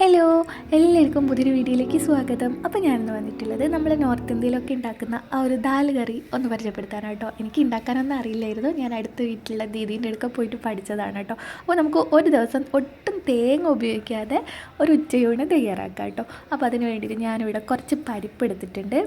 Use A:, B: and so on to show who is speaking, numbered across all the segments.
A: Hello എല്ലാവർക്കും പുതിയൊരു വീഡിയോയിലേക്ക് സ്വാഗതം. അപ്പോൾ ഞാനിന്ന് വന്നിട്ടുള്ളത് നമ്മൾ നോർത്ത് ഇന്ത്യയിലൊക്കെ ഉണ്ടാക്കുന്ന ആ ഒരു ദാൽ കറി ഒന്ന് പരിചയപ്പെടുത്താനാട്ടോ എനിക്ക് ഉണ്ടാക്കാനൊന്നും അറിയില്ലായിരുന്നു. ഞാൻ അടുത്ത വീട്ടിലുള്ള ദീദീന്റെ അടുക്ക പോയിട്ട് പഠിച്ചതാണ് കേട്ടോ. അപ്പോൾ നമുക്ക് ഒരു ദിവസം ഒട്ടും തേങ്ങ ഉപയോഗിക്കാതെ ഒരു ഉച്ചയൂണ് തയ്യാറാക്കാം കേട്ടോ. അപ്പോൾ അതിന് വേണ്ടിയിട്ട് ഞാനിവിടെ കുറച്ച് പരിപ്പ് എടുത്തിട്ടുണ്ട്.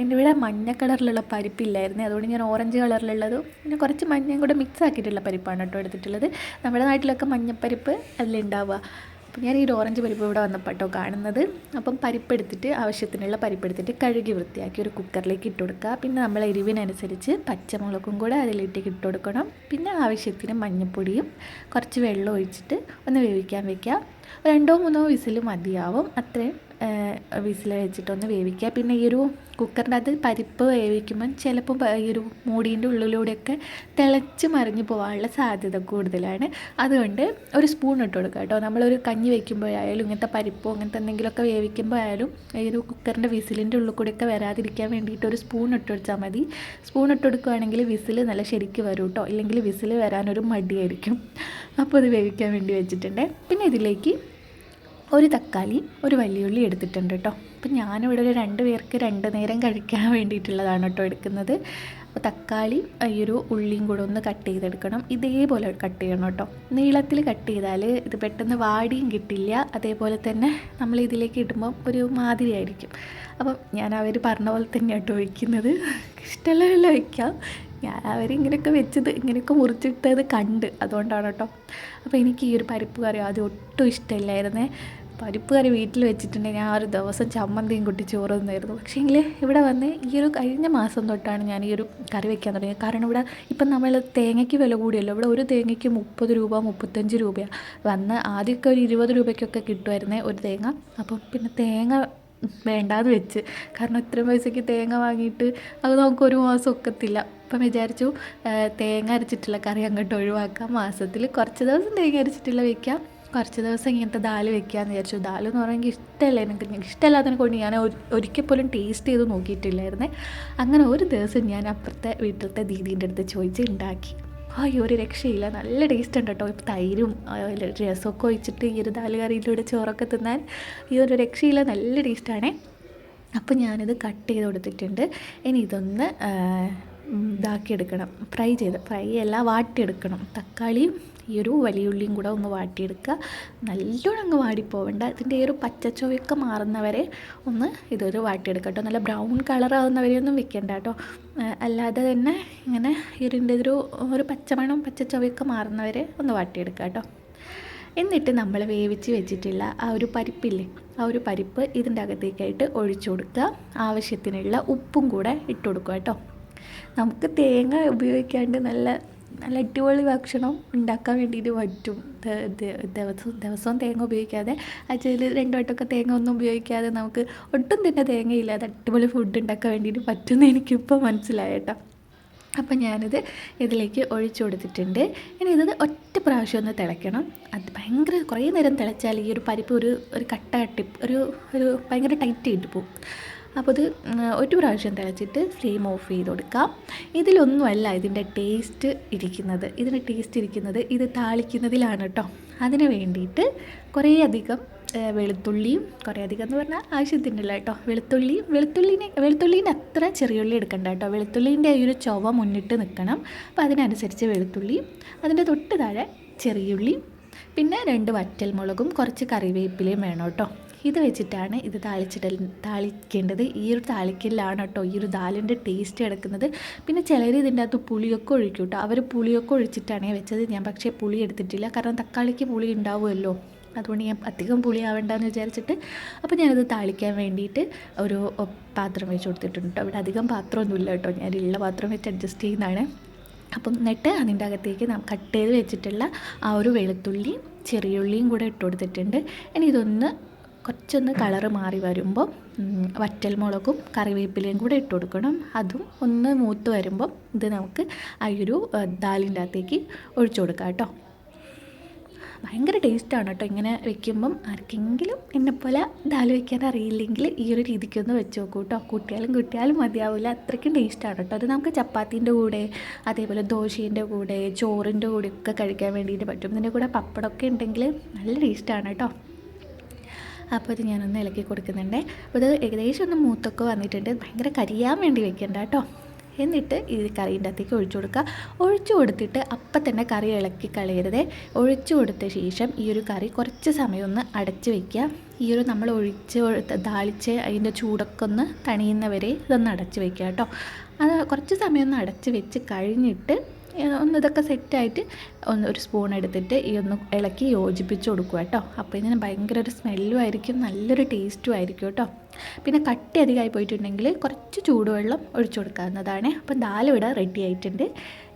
A: എന്റെ ഇവിടെ മഞ്ഞ കളറിലുള്ള പരിപ്പില്ലായിരുന്നു. അതുകൊണ്ട് ഞാൻ ഓറഞ്ച് കളറിലുള്ളതും പിന്നെ കുറച്ച് മഞ്ഞയും കൂടെ മിക്സ് ആക്കിയിട്ടുള്ള പരിപ്പാണ് കേട്ടോ എടുത്തിട്ടുള്ളത്. നമ്മുടെ നാട്ടിലൊക്കെ മഞ്ഞപ്പരിപ്പ് അതിലുണ്ടാവുക. അപ്പോൾ ഞാൻ ഈ ഓറഞ്ച് പരിപ്പ് ഇവിടെ വന്നപ്പോട്ടോ കാണുന്നത്. അപ്പം പരിപ്പെടുത്തിട്ട് ആവശ്യത്തിനുള്ള പരിപ്പെടുത്തിട്ട് കഴുകി വൃത്തിയാക്കി ഒരു കുക്കറിലേക്ക് ഇട്ട് കൊടുക്കുക. പിന്നെ നമ്മൾ എരിവിനനുസരിച്ച് പച്ചമുളകും കൂടെ അതിലേക്ക് ഇട്ട് കൊടുക്കണം. പിന്നെ ആവശ്യത്തിന് മഞ്ഞൾപ്പൊടിയും കുറച്ച് വെള്ളം ഒഴിച്ചിട്ട് ഒന്ന് വേവിക്കാൻ വെക്കുക. രണ്ടോ മൂന്നോ വിസിൽ മതിയാവും. അത്രയും. വിസിൽ വെച്ചിട്ടൊന്ന് വേവിക്കുക. പിന്നെ ഈ ഒരു കുക്കറിന്റെ അത് പരിപ്പ് വേവിക്കുമ്പം ചിലപ്പോൾ ഈ ഒരു മൂടീന്റെ ഉള്ളിലൂടെയൊക്കെ തിളച്ച് മറിഞ്ഞു പോകാനുള്ള സാധ്യത കൂടുതലാണ്. അതുകൊണ്ട് ഒരു സ്പൂൺ ഇട്ട് കൊടുക്കുക കേട്ടോ. നമ്മളൊരു കഞ്ഞി വെക്കുമ്പോഴായാലും ഇങ്ങനത്തെ പരിപ്പോ അങ്ങനത്തെ എന്തെങ്കിലുമൊക്കെ വേവിക്കുമ്പോഴായാലും ഈ ഒരു കുക്കറിന്റെ വിസിലിന്റെ ഉള്ളിൽ കൂടെയൊക്കെ വരാതിരിക്കാൻ വേണ്ടിയിട്ട് ഒരു സ്പൂൺ ഇട്ട് കൊടുത്താൽ മതി. സ്പൂൺ ഇട്ട് കൊടുക്കുകയാണെങ്കിൽ വിസിൽ നല്ല ശരിക്ക് വരും കേട്ടോ. ഇല്ലെങ്കിൽ വിസിൽ വരാനൊരു മടിയായിരിക്കും. അപ്പോൾ അത് വേവിക്കാൻ വേണ്ടി വെച്ചിട്ടുണ്ട്. പിന്നെ ഇതിലേക്ക് ഒരു തക്കാളി ഒരു വലിയുള്ളി എടുത്തിട്ടുണ്ട് കേട്ടോ. അപ്പം ഞാനിവിടെ ഒരു രണ്ട് പേർക്ക് രണ്ട് നേരം കഴിക്കാൻ വേണ്ടിയിട്ടുള്ളതാണ് കേട്ടോ എടുക്കുന്നത്. അപ്പോൾ തക്കാളി ഈ ഒരു ഉള്ളിയും കൂടെ ഒന്ന് കട്ട് ചെയ്തെടുക്കണം. ഇതേപോലെ കട്ട് ചെയ്യണം കേട്ടോ. നീളത്തിൽ കട്ട് ചെയ്താൽ ഇത് പെട്ടെന്ന് വാടിയും കിട്ടില്ല. അതേപോലെ തന്നെ നമ്മൾ ഇതിലേക്ക് ഇടുമ്പം ഒരു മാതിരി ആയിരിക്കും. അപ്പം ഞാൻ അവർ പറഞ്ഞ പോലെ തന്നെ കേട്ടോ വയ്ക്കുന്നത്. ഇഷ്ടമല്ല വയ്ക്കാം. ഞാൻ അവരിങ്ങനെയൊക്കെ വെച്ചത് ഇങ്ങനെയൊക്കെ മുറിച്ചിട്ടത് കണ്ട്. അതുകൊണ്ടാണ് കേട്ടോ അപ്പോൾ എനിക്ക് ഈ ഒരു പരിപ്പ് കറി ആദ്യം ഒട്ടും ഇഷ്ടമില്ലായിരുന്നേ. പരിപ്പ് കറി വീട്ടിൽ വെച്ചിട്ടുണ്ടെങ്കിൽ ഞാൻ ഒരു ദിവസം ചമ്മന്തിയും കുട്ടി ചോറ് തന്നായിരുന്നു. പക്ഷേങ്കിൽ ഇവിടെ വന്ന് ഈ ഒരു കഴിഞ്ഞ മാസം തൊട്ടാണ് ഞാൻ ഈ ഒരു കറി വെക്കാൻ തുടങ്ങിയത്. കാരണം ഇവിടെ ഇപ്പം നമ്മൾ തേങ്ങയ്ക്ക് വില കൂടിയല്ലോ. ഇവിടെ ഒരു തേങ്ങയ്ക്ക് മുപ്പത് രൂപ മുപ്പത്തഞ്ച് രൂപയാണ് വന്ന് ആദ്യമൊക്കെ ഒരു ഇരുപത് രൂപയ്ക്കൊക്കെ കിട്ടുമായിരുന്നേ ഒരു തേങ്ങ. അപ്പം പിന്നെ തേങ്ങ വേണ്ടാന്ന് വെച്ച്. കാരണം ഇത്രയും പൈസയ്ക്ക് തേങ്ങ വാങ്ങിയിട്ട് അത് നമുക്ക് ഒരു മാസം ഒക്കത്തില്ല. അപ്പം വിചാരിച്ചു തേങ്ങ അരച്ചിട്ടുള്ള കറി അങ്ങോട്ട് ഒഴിവാക്കാം. മാസത്തിൽ കുറച്ച് ദിവസം തേങ്ങ അരച്ചിട്ടുള്ള വെക്കാം. കുറച്ച് ദിവസം ഇങ്ങനത്തെ ദാൽ വെക്കാമെന്ന് വിചാരിച്ചു. ദാൽ എന്ന് പറയുമെങ്കിൽ ഇഷ്ടമല്ല എനിക്ക്. എനിക്ക് ഇഷ്ടമല്ലാത്തതിനെ കൊണ്ട് ഞാൻ ഒരു- ഒരിക്കൽ പോലും ടേസ്റ്റ് ചെയ്ത് നോക്കിയിട്ടില്ലായിരുന്നേ. അങ്ങനെ ഒരു ദിവസം ഞാൻ അപ്പുറത്തെ വീട്ടിലത്തെ ദീദീന്റെ അടുത്ത് ചോദിച്ച് ഉണ്ടാക്കി. അയ്യോ ഒരു രക്ഷയില്ല. നല്ല ടേസ്റ്റ് ഉണ്ട് കേട്ടോ ഇപ്പം തൈരും രസമൊക്കെ ഒഴിച്ചിട്ട് ഈ ഒരു ദാലുകറിയിലൂടെ ചോറൊക്കെ തിന്നാൻ ഈ ഒരു രക്ഷയില്ല നല്ല ടേസ്റ്റാണേ അപ്പോൾ ഞാനിത് കട്ട് ചെയ്ത് കൊടുത്തിട്ടുണ്ട്. ഇനി ഇതൊന്ന് ഇതാക്കിയെടുക്കണം. ഫ്രൈ ചെയ്ത് ഫ്രൈ അല്ല വാട്ടിയെടുക്കണം. തക്കാളിയും ഈ ഒരു വലിയ ഉള്ളിയും കൂടെ ഒന്ന് വാട്ടിയെടുക്കുക. നല്ലോണം അങ്ങ് വാടിപ്പോവേണ്ട. ഇതിന്റെ ഈ ഒരു പച്ചച്ചുവയൊക്കെ മാറുന്നവരെ ഒന്ന് ഇതൊരു വാട്ടിയെടുക്കുക കേട്ടോ. നല്ല ബ്രൗൺ കളർ ആവുന്നവരെ ഒന്നും വെക്കേണ്ട കേട്ടോ. അല്ലാതെ തന്നെ ഇങ്ങനെ ഇതിന്റെ ഒരു ഒരു പച്ചമണം പച്ചച്ചുവയൊക്കെ മാറുന്നവരെ ഒന്ന് വാട്ടിയെടുക്കുക കേട്ടോ. എന്നിട്ട് നമ്മൾ വേവിച്ച് വെച്ചിട്ടുള്ള ആ ഒരു പരിപ്പില്ലേ ആ ഒരു പരിപ്പ് ഇതിന്റെ അകത്തേക്കായിട്ട് ഒഴിച്ചു കൊടുക്കുക. ആവശ്യത്തിനുള്ള ഉപ്പും കൂടെ ഇട്ട് കൊടുക്കുക കേട്ടോ. നമുക്ക് തേങ്ങ ഉപയോഗിക്കാണ്ട് നല്ല നല്ല അടിപൊളി ഭക്ഷണം ഉണ്ടാക്കാൻ വേണ്ടിയിട്ട് പറ്റും. ദ- ദ- ദിവസവും ദിവസവും തേങ്ങ ഉപയോഗിക്കാതെ. ആഴ്ചയിൽ രണ്ടു വട്ടമൊക്കെ തേങ്ങ ഒന്നും ഉപയോഗിക്കാതെ നമുക്ക് ഒട്ടും തന്നെ തേങ്ങയില്ലാതെ അടിപൊളി ഫുഡ് ഉണ്ടാക്കാൻ വേണ്ടിയിട്ട് പറ്റുമെന്ന് എനിക്കിപ്പോൾ മനസ്സിലായേട്ടോ അപ്പം ഞാനിത് ഇതിലേക്ക് ഒഴിച്ചു കൊടുത്തിട്ടുണ്ട്. ഇനി ഇത് ഒറ്റ പ്രാവശ്യം ഒന്ന് തിളയ്ക്കണം. അത് ഭയങ്കര കുറേ നേരം തിളച്ചാൽ ഈ ഒരു പരിപ്പ് ഒരു ഒരു കട്ട കട്ടി ഒരു ഒരു ഭയങ്കര ടൈറ്റ് ആയിട്ട് പോകും അപ്പോൾ ഇത് ഒരു പ്രാവശ്യം തിളച്ചിട്ട് ഫ്ലെയിം ഓഫ് ചെയ്ത് കൊടുക്കാം. ഇതിലൊന്നുമല്ല ഇതിന്റെ ടേസ്റ്റ് ഇരിക്കുന്നത്. ഇതിന്റെ ടേസ്റ്റ് ഇരിക്കുന്നത് ഇത് താളിക്കുന്നതിലാണ് കേട്ടോ അതിന് വേണ്ടിയിട്ട് കുറേയധികം വെളുത്തുള്ളിയും കുറേ അധികം എന്ന് പറഞ്ഞാൽ ആവശ്യത്തിനുള്ള കേട്ടോ വെളുത്തുള്ളിയും വെളുത്തുള്ളിനെ വെളുത്തുള്ളീന്റെ അത്ര ചെറിയുള്ളി എടുക്കണ്ട കേട്ടോ വെളുത്തുള്ളീന്റെ ഒരു ചൊവ മുന്നിട്ട് നിൽക്കണം. അപ്പോൾ അതിനനുസരിച്ച് വെളുത്തുള്ളിയും അതിന്റെ തൊട്ട് താഴെ ചെറിയുള്ളി പിന്നെ രണ്ട് വറ്റൽമുളകും കുറച്ച് കറിവേപ്പിലയും വേണം കേട്ടോ ഇത് വെച്ചിട്ടാണ് ഇത് താളിച്ചിടൽ താളിക്കേണ്ടത്. ഈ ഒരു താളിക്കലിലാണ് കേട്ടോ ഈ ഒരു ദാലിന്റെ ടേസ്റ്റ് കിടക്കുന്നത്. പിന്നെ ചിലർ ഇതിന്റെ അകത്ത് പുളിയൊക്കെ ഒഴിക്കും കേട്ടോ. അവർ പുളിയൊക്കെ ഒഴിച്ചിട്ടാണ് വെച്ചത്. ഞാൻ പക്ഷേ പുളി എടുത്തിട്ടില്ല. കാരണം തക്കാളിക്ക് പുളി ഉണ്ടാവുമല്ലോ. അതുകൊണ്ട് ഞാൻ അധികം പുളി ആവേണ്ടെന്ന് വിചാരിച്ചിട്ട് അപ്പോൾ ഞാനത് താളിക്കാൻ വേണ്ടിയിട്ട് ഒരു പാത്രം വെച്ച് കൊടുത്തിട്ടുണ്ട് കേട്ടോ. ഇവിടെ അധികം പാത്രമൊന്നുമില്ല കേട്ടോ. ഞാനുള്ള പാത്രം വെച്ച് അഡ്ജസ്റ്റ് ചെയ്യുന്നതാണ്. അപ്പം എന്നിട്ട് അതിന്റെ അകത്തേക്ക് നാം കട്ട് ചെയ്ത് വെച്ചിട്ടുള്ള ആ ഒരു വെളുത്തുള്ളിയും ചെറിയുള്ളിയും കൂടെ ഇട്ട് കൊടുത്തിട്ടുണ്ട്. ഇനി ഇതൊന്ന് കുറച്ചൊന്ന് കളറ് മാറി വരുമ്പോൾ വറ്റൽമുളകും കറിവേപ്പിലയും കൂടെ ഇട്ട് കൊടുക്കണം. അതും ഒന്ന് മൂത്ത് വരുമ്പോൾ ഇത് നമുക്ക് ആ ഒരു ദാലിന്റെ അകത്തേക്ക് ഒഴിച്ചു കൊടുക്കാം കേട്ടോ. ഭയങ്കര ടേസ്റ്റാണ് കേട്ടോ ഇങ്ങനെ വെക്കുമ്പം. ആർക്കെങ്കിലും എന്നെപ്പോലെ ദാൽ വെക്കാൻ അറിയില്ലെങ്കിൽ ഈ ഒരു രീതിക്കൊന്ന് വെച്ച് നോക്കൂ കേട്ടോ. കുട്ടിയാലും കുട്ടിയാലും മതിയാവില്ല അത്രയ്ക്കും ടേസ്റ്റാണ് കേട്ടോ. അത് നമുക്ക് ചപ്പാത്തിന്റെ കൂടെ അതേപോലെ ദോശേന്റെ കൂടെ ചോറിന്റെ കൂടെ ഒക്കെ കഴിക്കാൻ വേണ്ടിയിട്ട് പറ്റും. ഇതിന്റെ കൂടെ പപ്പടമൊക്കെ ഉണ്ടെങ്കിൽ നല്ല ടേസ്റ്റാണ് കേട്ടോ. അപ്പോൾ ഇത് ഞാനൊന്ന് ഇളക്കി കൊടുക്കുന്നുണ്ട്. അപ്പോൾ ഇത് ഏകദേശം ഒന്ന് മൂത്തൊക്കെ വന്നിട്ടുണ്ട്. ഭയങ്കര കരിയാൻ വേണ്ടി വെക്കണ്ട കേട്ടോ. എന്നിട്ട് ഈ കറീന്റെ അകത്തേക്ക് ഒഴിച്ചു കൊടുക്കുക. ഒഴിച്ചു കൊടുത്തിട്ട് അപ്പം തന്നെ കറി ഇളക്കി കളയരുത്. ഒഴിച്ചു കൊടുത്ത ശേഷം ഈ ഒരു കറി കുറച്ച് സമയം ഒന്ന് അടച്ച് വയ്ക്കുക ഈ ഒരു നമ്മൾ ഒഴിച്ച് ദാളിച്ച് അതിന്റെ ചൂടൊക്കെ ഒന്ന് തണിയുന്നവരെ ഇതൊന്ന് അടച്ച് വയ്ക്കുക കേട്ടോ. അത് കുറച്ച് സമയം ഒന്ന് അടച്ച് വെച്ച് കഴിഞ്ഞിട്ട് ഒന്ന് ഇതൊക്കെ സെറ്റായിട്ട് ഒന്ന് ഒരു സ്പൂൺ എടുത്തിട്ട് ഈ ഒന്ന് ഇളക്കി യോജിപ്പിച്ച് കൊടുക്കുക കേട്ടോ. അപ്പോൾ ഇതിന് ഭയങ്കര ഒരു സ്മെല്ലും ആയിരിക്കും നല്ലൊരു ടേസ്റ്റും ആയിരിക്കും കേട്ടോ. പിന്നെ കട്ടി അധികമായി പോയിട്ടുണ്ടെങ്കിൽ കുറച്ച് ചൂടുവെള്ളം ഒഴിച്ചു കൊടുക്കാവുന്നതാണ്. അപ്പം ദാൽ ഇവിടെ റെഡി ആയിട്ടുണ്ട്.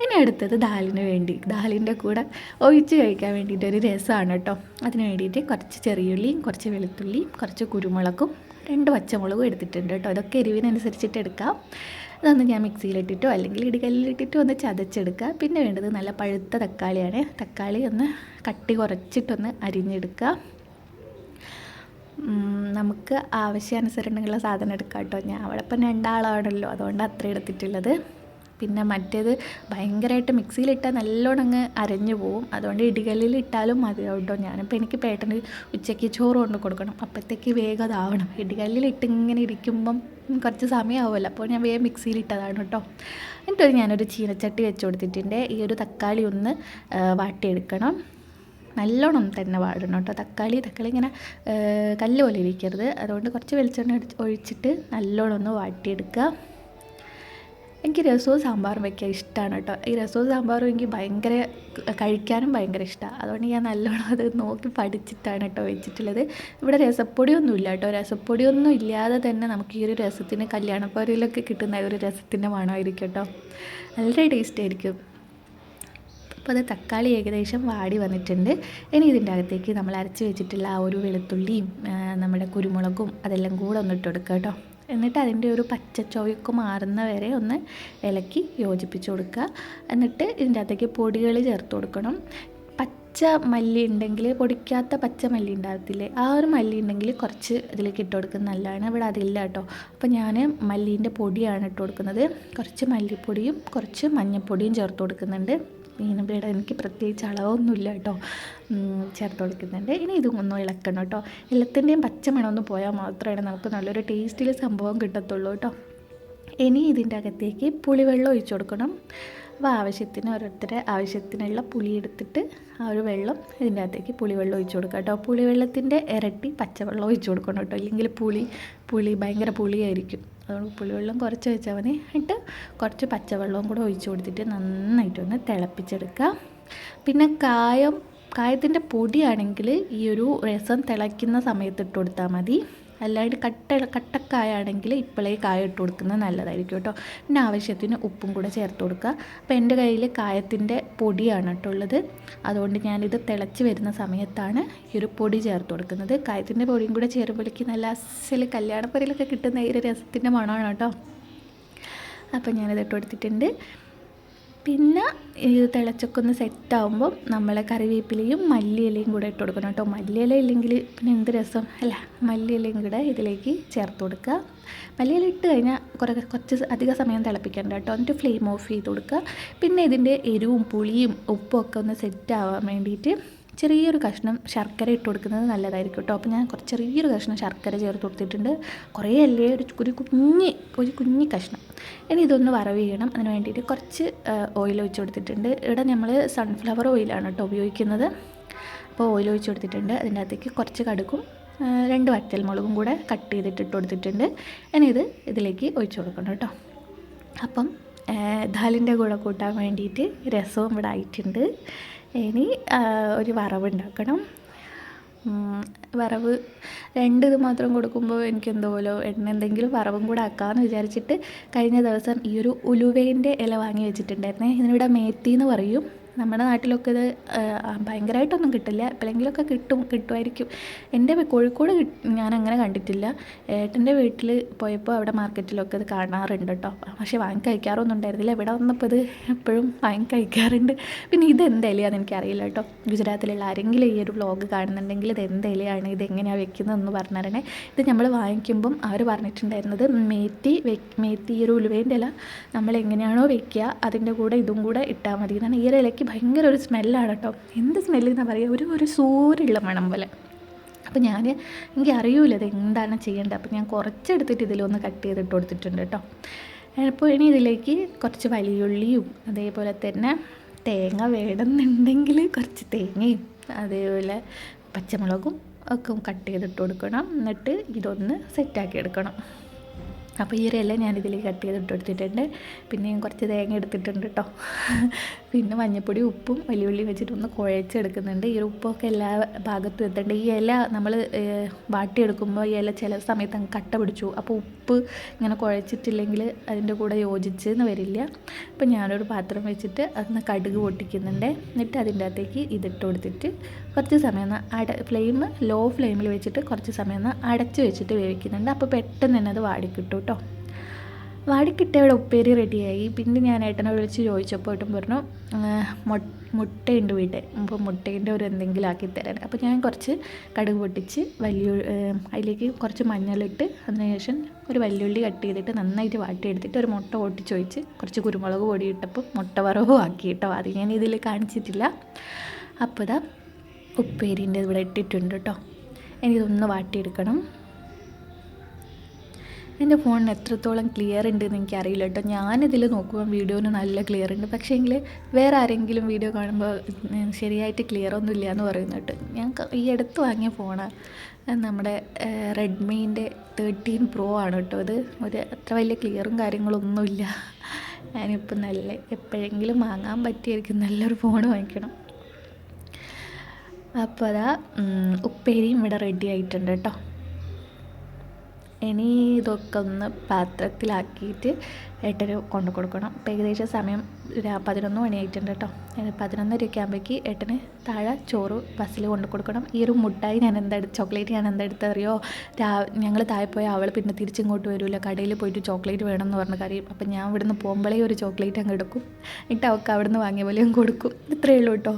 A: ഇനി അടുത്തത് ദാലിന് വേണ്ടി. ദാലിന്റെ കൂടെ ഒഴിച്ച് കഴിക്കാൻ വേണ്ടിയിട്ട് ഒരു രസമാണ് കേട്ടോ. അതിന് വേണ്ടിയിട്ട് കുറച്ച് ചെറിയുള്ളിയും കുറച്ച് വെളുത്തുള്ളിയും കുറച്ച് കുരുമുളകും രണ്ട് പച്ചമുളകും എടുത്തിട്ടുണ്ട് കേട്ടോ. ഇതൊക്കെ എരിവിനനുസരിച്ചിട്ട് എടുക്കാം. അതൊന്ന് ഞാൻ മിക്സിയിലിട്ടിട്ടോ അല്ലെങ്കിൽ ഇടികല്ലിലിട്ടിട്ടോ ഒന്ന് ചതച്ചെടുക്കുക. പിന്നെ വേണ്ടത് നല്ല പഴുത്ത തക്കാളിയാണ്. തക്കാളി ഒന്ന് കട്ടി കുറച്ചിട്ടൊന്ന് അരിഞ്ഞെടുക്കുക. നമുക്ക് ആവശ്യാനുസരണമുള്ള സാധനം എടുക്കാം കേട്ടോ ഞാൻ. അവിടെ ഇപ്പം രണ്ടാളാണല്ലോ. അതുകൊണ്ട് അത്ര എടുത്തിട്ടുള്ളത്. പിന്നെ മറ്റേത് ഭയങ്കരമായിട്ട് മിക്സിയിലിട്ടാൽ നല്ലോണം അങ്ങ് അരഞ്ഞു പോവും. അതുകൊണ്ട് ഇടികല്ലിൽ ഇട്ടാലും മതി കേട്ടോ. ഞാനിപ്പോൾ എനിക്ക് പേട്ടന് ഉച്ചയ്ക്ക് ചോറ് കൊണ്ട് കൊടുക്കണം. അപ്പോഴത്തേക്ക് വേഗം അതാവണം. ഇടികല്ലിൽ ഇട്ട് ഇങ്ങനെ ഇരിക്കുമ്പം കുറച്ച് സമയമാവുമല്ലോ അപ്പോൾ ഞാൻ വേഗം മിക്സിയിലിട്ടതാണ് കേട്ടോ. എന്നിട്ട് ഞാനൊരു ചീനച്ചട്ടി വെച്ച് കൊടുത്തിട്ടുണ്ട്. ഈ ഒരു തക്കാളി ഒന്ന് വാട്ടിയെടുക്കണം. നല്ലോണം തന്നെ വാടണം കേട്ടോ. തക്കാളി തക്കാളി ഇങ്ങനെ കല്ല് പോലെ ഇരിക്കരുത്. അതുകൊണ്ട് കുറച്ച് വെളിച്ചെണ്ണ ഒഴിച്ചിട്ട് നല്ലോണം ഒന്ന് വാട്ടിയെടുക്കുക. എനിക്ക് രസവും സാമ്പാറും വയ്ക്കാൻ ഇഷ്ടമാണ് കേട്ടോ. ഈ രസവും സാമ്പാറും എനിക്ക് ഭയങ്കര കഴിക്കാനും ഭയങ്കര ഇഷ്ടമാണ് അതുകൊണ്ട് ഞാൻ നല്ലോണം അത് നോക്കി പഠിച്ചിട്ടാണ് കേട്ടോ വെച്ചിട്ടുള്ളത്. ഇവിടെ രസപ്പൊടിയൊന്നും ഇല്ല കേട്ടോ. രസപ്പൊടിയൊന്നും ഇല്ലാതെ തന്നെ നമുക്ക് ഈ ഒരു രസത്തിന് കല്യാണപ്പൊരിയിലൊക്കെ കിട്ടുന്ന ഒരു രസത്തിന്റെ മണമായിരിക്കും കേട്ടോ. നല്ല ടേസ്റ്റ് ആയിരിക്കും. അപ്പോൾ അത് തക്കാളി ഏകദേശം വാടി വന്നിട്ടുണ്ട്. ഇനി ഇതിന്റെ അകത്തേക്ക് നമ്മൾ അരച്ച് വെച്ചിട്ടുള്ള ആ ഒരു വെളുത്തുള്ളിയും നമ്മുടെ കുരുമുളകും അതെല്ലാം കൂടെ ഒന്ന് ഇട്ട് കൊടുക്കുക കേട്ടോ. എന്നിട്ട് അതിന്റെ ഒരു പച്ചച്ചോയൊക്കെ മാറുന്ന വരെ ഒന്ന് ഇളക്കി യോജിപ്പിച്ച് കൊടുക്കുക. എന്നിട്ട് ഇതിന്റെ അകത്തേക്ക് പൊടികൾ ചേർത്ത് കൊടുക്കണം. പച്ച മല്ലി ഉണ്ടെങ്കിൽ പൊടിക്കാത്ത പച്ച മല്ലി ഉണ്ടാകത്തില്ലേ ആ ഒരു മല്ലി ഉണ്ടെങ്കിൽ കുറച്ച് ഇതിലേക്ക് ഇട്ട് കൊടുക്കുന്നത് നല്ലതാണ്. ഇവിടെ അതില്ല കേട്ടോ. അപ്പോൾ ഞാൻ മല്ലീന്റെ പൊടിയാണ് ഇട്ട് കൊടുക്കുന്നത്. കുറച്ച് മല്ലിപ്പൊടിയും കുറച്ച് മഞ്ഞൾപ്പൊടിയും ചേർത്ത് കൊടുക്കുന്നുണ്ട്. മീനബിയുടെ എനിക്ക് പ്രത്യേകിച്ച് അളവൊന്നുമില്ല കേട്ടോ. ചേർത്ത് കൊടുക്കുന്നുണ്ട്. ഇനി ഇതും ഒന്നും ഇളക്കണം കേട്ടോ. എല്ലാത്തിന്റെയും പച്ചമണം ഒന്ന് പോയാൽ മാത്രമാണ് നമുക്ക് നല്ലൊരു ടേസ്റ്റിൽ സംഭവം കിട്ടത്തുള്ളൂ കേട്ടോ. ഇനി ഇതിന്റെ അകത്തേക്ക് പുളിവെള്ളം ഒഴിച്ചു കൊടുക്കണം. അപ്പോൾ ആവശ്യത്തിന് ഓരോരുത്തരെ ആവശ്യത്തിനുള്ള പുളി എടുത്തിട്ട് ആ ഒരു വെള്ളം ഇതിന്റെ അകത്തേക്ക് പുളിവെള്ളം ഒഴിച്ചു കൊടുക്കുക കേട്ടോ. പുളിവെള്ളത്തിന്റെ ഇരട്ടി പച്ചവെള്ളം ഒഴിച്ചു കൊടുക്കണം കേട്ടോ. ഇല്ലെങ്കിൽ പുളി പുളി ഭയങ്കര പുളിയായിരിക്കും. അതുകൊണ്ട് പുളിവെള്ളം കുറച്ച് വെച്ചാൽ മതി. എന്നിട്ട് കുറച്ച് പച്ചവെള്ളവും കൂടെ ഒഴിച്ചു കൊടുത്തിട്ട് നന്നായിട്ടൊന്ന് തിളപ്പിച്ചെടുക്കുക. പിന്നെ കായം കായത്തിന്റെ പൊടിയാണെങ്കിൽ ഈ ഒരു രസം തിളയ്ക്കുന്ന സമയത്ത് ഇട്ട് കൊടുത്താൽ മതി. അല്ലാണ്ട് കട്ട കട്ടക്കായാണെങ്കിൽ ഇപ്പോഴേ കായ ഇട്ട് കൊടുക്കുന്നത് നല്ലതായിരിക്കും കേട്ടോ. പിന്നെ ആവശ്യത്തിന് ഉപ്പും കൂടെ ചേർത്ത് കൊടുക്കുക. അപ്പോൾ എന്റെ കയ്യിൽ കായത്തിന്റെ പൊടിയാണ് കേട്ടോ ഉള്ളത്. അതുകൊണ്ട് ഞാനിത് തിളച്ച് വരുന്ന സമയത്താണ് ഈ ഒരു പൊടി ചേർത്ത് കൊടുക്കുന്നത്. കായത്തിന്റെ പൊടിയും കൂടെ ചേരുമ്പോഴേക്ക് നല്ല അസൽ കല്യാണപ്പുരയിലൊക്കെ കിട്ടുന്ന ഈ ഒരു രസത്തിന്റെ മണമാണ് കേട്ടോ. അപ്പോൾ ഞാനിത് ഇട്ട് കൊടുത്തിട്ടുണ്ട്. പിന്നെ ഇത് തിളച്ചൊക്കെ ഒന്ന് സെറ്റാവുമ്പം നമ്മൾ കറിവേപ്പിലയും മല്ലിയിലയും കൂടെ ഇട്ട് കൊടുക്കണം കേട്ടോ. മല്ലിയില ഇല്ലെങ്കിൽ പിന്നെ എന്ത് രസം? അല്ല മല്ലിയിലയും കൂടെ ഇതിലേക്ക് ചേർത്ത് കൊടുക്കുക. മല്ലിയില ഇട്ട് കഴിഞ്ഞാൽ കുറേ കുറച്ച് അധിക സമയം തിളപ്പിക്കേണ്ട കേട്ടോ. എന്നിട്ട് ഫ്ലെയിം ഓഫ് ചെയ്ത് കൊടുക്കുക. പിന്നെ ഇതിന്റെ എരിവും പുളിയും ഉപ്പും ഒക്കെ ഒന്ന് സെറ്റ് ആവാൻ വേണ്ടിയിട്ട് ചെറിയൊരു കഷ്ണം ശർക്കര ഇട്ട് കൊടുക്കുന്നത് നല്ലതായിരിക്കും കേട്ടോ. അപ്പോൾ ഞാൻ കുറച്ച് ചെറിയൊരു കഷ്ണം ശർക്കര ചേർത്ത് കൊടുത്തിട്ടുണ്ട്. കുറേ അല്ലേ ഒരു ഒരു കുഞ്ഞ് ഒരു കുഞ്ഞി കഷ്ണം. ഇനി ഇതൊന്ന് വറവ് ചെയ്യണം. അതിന് വേണ്ടിയിട്ട് കുറച്ച് ഓയിൽ ഒഴിച്ച് കൊടുത്തിട്ടുണ്ട്. ഇവിടെ നമ്മൾ സൺഫ്ലവർ ഓയിലാണ് കേട്ടോ ഉപയോഗിക്കുന്നത്. അപ്പോൾ ഓയിൽ ഒഴിച്ച് കൊടുത്തിട്ടുണ്ട്. അതിന്റെ അകത്തേക്ക് കുറച്ച് കടുക്കും രണ്ട് വറ്റൽമുളകും കൂടെ കട്ട് ചെയ്തിട്ട് ഇട്ട് കൊടുത്തിട്ടുണ്ട്. ഇനി ഇത് ഇതിലേക്ക് ഒഴിച്ച് കൊടുക്കണം കേട്ടോ. അപ്പം ദാലിന്റെ കൂടെ കൂട്ടാൻ വേണ്ടിയിട്ട് രസവും ഇവിടെ ആയിട്ടുണ്ട്. ഇനി ഒരു വറവ് ഉണ്ടാക്കണം. വറവ് രണ്ട് ഇത് മാത്രം കൊടുക്കുമ്പോൾ എനിക്ക് എന്തോ എണ്ണ എന്തെങ്കിലും വറവും കൂടെ ആക്കാമെന്ന് വിചാരിച്ചിട്ട് കഴിഞ്ഞ ദിവസം ഈ ഒരു ഉലുവേന്റെ ഇല വാങ്ങി വെച്ചിട്ടുണ്ടായിരുന്നേ. ഇതിനിവിടെ മേത്തി എന്ന് പറയും. നമ്മുടെ നാട്ടിലൊക്കെ ഇത് ഭയങ്കരമായിട്ടൊന്നും കിട്ടില്ല. എപ്പോഴെങ്കിലുമൊക്കെ കിട്ടും കിട്ടുമായിരിക്കും. എന്റെ കോഴിക്കോട് ഞാൻ അങ്ങനെ കണ്ടിട്ടില്ല. ഏട്ടന്റെ വീട്ടിൽ പോയപ്പോൾ അവിടെ മാർക്കറ്റിലൊക്കെ ഇത് കാണാറുണ്ട് കേട്ടോ പക്ഷേ വാങ്ങി കഴിക്കാറൊന്നും ഉണ്ടായിരുന്നില്ല. ഇവിടെ വന്നപ്പോൾ ഇത് എപ്പോഴും വാങ്ങി കഴിക്കാറുണ്ട്. പിന്നെ ഇത് എന്തേലിയാന്ന് എനിക്കറിയില്ല കേട്ടോ ഗുജറാത്തിലുള്ള ആരെങ്കിലും ഈ ഒരു വ്ളോഗ് കാണുന്നുണ്ടെങ്കിൽ ഇത് എന്തേലിയാണ് ഇത് എങ്ങനെയാണ് വെക്കുന്നതെന്ന് പറഞ്ഞുരണേ ഇത് നമ്മൾ വാങ്ങിക്കുമ്പം അവർ പറഞ്ഞിട്ടുണ്ടായിരുന്നത് മേത്തി വെ മേത്തി ഈ ഒരു ഉലുവേന്റെ ഇല. നമ്മൾ എങ്ങനെയാണോ വെക്കുക അതിന്റെ കൂടെ ഇതും കൂടെ ഇട്ടാൽ മതി എന്നാണ്. ഈ ഒരു ഇലയ്ക്ക് ഭയങ്കര ഒരു സ്മെല്ലാണ് കേട്ടോ. എന്ത് സ്മെല്ലെന്നാണ് പറയുക ഒരു ഒരു സൂര്യുള്ള മണം പോലെ. അപ്പോൾ ഞാൻ എനിക്ക് അറിയൂല ഇത് എന്താണ് ചെയ്യേണ്ടത്. അപ്പോൾ ഞാൻ കുറച്ചെടുത്തിട്ട് ഇതിലൊന്ന് കട്ട് ചെയ്തിട്ട് കൊടുത്തിട്ടുണ്ട് കേട്ടോ. അപ്പോൾ ഇനി ഇതിലേക്ക് കുറച്ച് വലിയുള്ളിയും അതേപോലെ തന്നെ തേങ്ങ വേണമെന്നുണ്ടെങ്കിൽ കുറച്ച് തേങ്ങയും അതേപോലെ പച്ചമുളകും ഒക്കെ കട്ട് ചെയ്തിട്ട് കൊടുക്കണം. എന്നിട്ട് ഇതൊന്ന് സെറ്റാക്കി എടുക്കണം. അപ്പോൾ ഈ ഇല ഞാനിതിൽ കട്ട് ചെയ്തിട്ട് കൊടുത്തിട്ടുണ്ട്. പിന്നെ ഞാൻ കുറച്ച് തേങ്ങ എടുത്തിട്ടുണ്ട് കേട്ടോ പിന്നെ മഞ്ഞപ്പൊടി ഉപ്പും വലിയുള്ളി വെച്ചിട്ട് ഒന്ന് കുഴച്ചെടുക്കുന്നുണ്ട്. ഈ ഉപ്പൊക്കെ എല്ലാ ഭാഗത്തും എത്തേണ്ട. ഈ ഇല നമ്മൾ വാട്ടിയെടുക്കുമ്പോൾ ഈ ഇല ചില സമയത്ത് അങ്ങ് കട്ട പിടിച്ചു. അപ്പോൾ ഉപ്പ് ഇങ്ങനെ കുഴച്ചിട്ടില്ലെങ്കിൽ അതിന്റെ കൂടെ യോജിച്ചെന്ന് വരില്ല. അപ്പോൾ ഞാനൊരു പാത്രം വെച്ചിട്ട് അതൊന്ന് കടുക് പൊട്ടിക്കുന്നുണ്ട്. എന്നിട്ട് അതിന്റെ അകത്തേക്ക് ഇതിട്ട് കൊടുത്തിട്ട് കുറച്ച് സമയം അട ഫ്ലെയിം ലോ ഫ്ലെയിമിൽ വെച്ചിട്ട് കുറച്ച് സമയം അടച്ച് വെച്ചിട്ട് വേവിക്കുന്നുണ്ട്. അപ്പോൾ പെട്ടെന്ന് തന്നെ അത് വാടിക്കിട്ടും കേട്ടോ. വാടിക്കിട്ടയുടെ ഉപ്പേരി റെഡിയായി. പിന്നെ ഞാൻ ഏട്ടനെ വിളിച്ച് ചോദിച്ചപ്പോൾ ഏട്ടൻ പറഞ്ഞു മുട്ടയുണ്ട് വീട്ടിൽ. അപ്പോൾ മുട്ടേന്റെ ഒരു എന്തെങ്കിലും ആക്കി തരാൻ. അപ്പോൾ ഞാൻ കുറച്ച് കടുക് പൊട്ടിച്ച് വലിയ അതിലേക്ക് കുറച്ച് മഞ്ഞളിട്ട് അതിനുശേഷം ഒരു വല്യുള്ളി കട്ട് ചെയ്തിട്ട് നന്നായിട്ട് വാട്ടിയെടുത്തിട്ട് ഒരു മുട്ട പൊട്ടി ഒഴിച്ച് കുറച്ച് കുരുമുളക് പൊടി ഇട്ടപ്പോൾ മുട്ട വറവും ആക്കി കേട്ടോ. അത് ഞാൻ ഇതിൽ കാണിച്ചിട്ടില്ല. അപ്പോൾ ഇതാ ഉപ്പേരിന്റെ ഇവിടെ ഇട്ടിട്ടുണ്ട് കേട്ടോ. എനിക്കിതൊന്ന് വാട്ടിയെടുക്കണം. എന്റെ ഫോണിന് എത്രത്തോളം ക്ലിയർ ഉണ്ട് ഉണ്ടെന്ന് എനിക്കറിയില്ല കേട്ടോ. ഞാനിതിൽ നോക്കുമ്പോൾ വീഡിയോന് നല്ല ക്ലിയർ ഉണ്ട്. പക്ഷേ എങ്കിൽ വേറെ ആരെങ്കിലും വീഡിയോ കാണുമ്പോൾ ശരിയായിട്ട് ക്ലിയർ ഒന്നും ഇല്ല എന്ന് പറയുന്നുണ്ട് ഞാൻ ഈ അടുത്ത് വാങ്ങിയ ഫോണാണ് നമ്മുടെ റെഡ്മീന്റെ തേർട്ടീൻ പ്രോ ആണ് കേട്ടോ അത് ഒരു അത്ര വലിയ ക്ലിയറും കാര്യങ്ങളൊന്നുമില്ല ഞാനിപ്പോൾ നല്ല എപ്പോഴെങ്കിലും വാങ്ങാൻ പറ്റിയായിരിക്കും നല്ലൊരു ഫോൺ വാങ്ങിക്കണം. അപ്പോൾ അതാ ഉപ്പേരിയും ഇവിടെ റെഡി ആയിട്ടുണ്ട് കേട്ടോ. ഇനി ഇതൊക്കെ ഒന്ന് പാത്രത്തിലാക്കിയിട്ട് ഏട്ടന് കൊണ്ടു കൊടുക്കണം. അപ്പോൾ ഏകദേശം സമയം പതിനൊന്ന് മണിയായിട്ടുണ്ട് കേട്ടോ. പതിനൊന്നരയൊക്കെ ആകുമ്പോഴേക്ക് ഏട്ടന് താഴെ ചോറ് ബസ്സിൽ കൊണ്ടു കൊടുക്കണം. ഈ ഒരു മുട്ടായി ഞാൻ എന്താ ചോക്ലേറ്റ് ഞാൻ എന്താ എടുത്തറിയോ രാ ഞങ്ങൾ താഴെ പോയി അവൾ പിന്നെ തിരിച്ചിങ്ങോട്ട് വരില്ല കടയിൽ പോയിട്ട് ചോക്ലേറ്റ് വേണം എന്ന് പറഞ്ഞ കാര്യം. അപ്പം ഞാൻ ഇവിടുന്ന് പോകുമ്പോഴേ ഒരു ചോക്ലേറ്റ് അങ്ങ് എടുക്കും. എന്നിട്ട് അവൾക്ക് അവിടുന്ന് വാങ്ങിയ പോലെയും കൊടുക്കും. ഇത്രയേ ഉള്ളൂ കേട്ടോ.